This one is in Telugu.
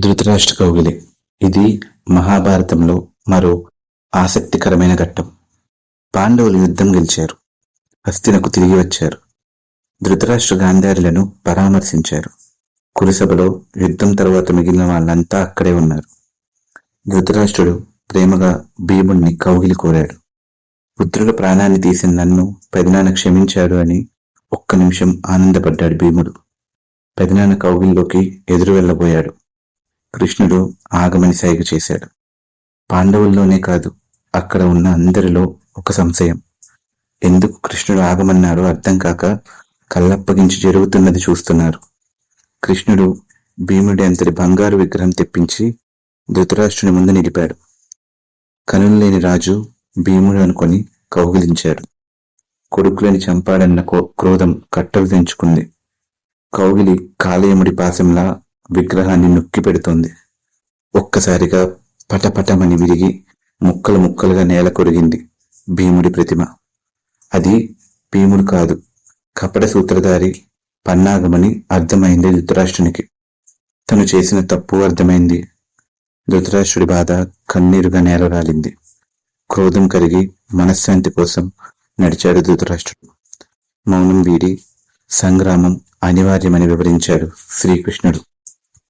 ధృతరాష్ట్ర కౌగిలి ఇది మహాభారతంలో మరో ఆసక్తికరమైన ఘట్టం. పాండవులు యుద్ధం గెలిచారు. హస్తినకు తిరిగి వచ్చారు. ధృతరాష్ట్ర గాంధారులను పరామర్శించారు. కురుసభలో యుద్ధం తర్వాత మిగిలిన వాళ్ళంతా అక్కడే ఉన్నారు. ధృతరాష్ట్రుడు ప్రేమగా భీముణ్ణి కౌగిలి కోరాడు. పుత్రుల ప్రాణాన్ని తీసిన నన్ను పెదనాన్న క్షమించాడు అని ఒక్క నిమిషం ఆనందపడ్డాడు భీముడు. పెదనాన్న కౌగిలిలోకి ఎదురు వెళ్ళబోయాడు. కృష్ణుడు ఆగమని సైగ చేశాడు. పాండవుల్లోనే కాదు అక్కడ ఉన్న అందరిలో ఒక సంశయం. ఎందుకు కృష్ణుడు ఆగమన్నాడో అర్థం కాక కళ్ళప్పగించి జరుగుతున్నది చూస్తున్నారు. కృష్ణుడు భీముడి అంతటి బంగారు విగ్రహం తెప్పించి ధృతరాష్ట్రుని ముందు నిలిపాడు. కనులు లేని రాజు భీముడు అనుకొని కౌగిలించాడు. కొడుకులని చంపాడన్న క్రోధం కట్టలు తెంచుకుంది. కౌగిలి కాలేయముడి పాశంలా విగ్రహాన్ని నొక్కి పెడుతోంది. ఒక్కసారిగా పటపటమని విరిగి ముక్కలు ముక్కలుగా నేల కొరిగింది భీముడి ప్రతిమ. అది భీముడు కాదు కపట సూత్రధారి పన్నాగమని అర్థమైంది ధృతరాష్ట్రునికి. తను చేసిన తప్పు అర్థమైంది. ధృతరాష్ట్రుడి బాధ కన్నీరుగా నేలరాలింది. క్రోధం కరిగి మనశ్శాంతి కోసం నడిచాడు ధృతరాష్ట్రుడు. మౌనం వీడి సంగ్రామం అనివార్యమని వివరించాడు శ్రీకృష్ణుడు.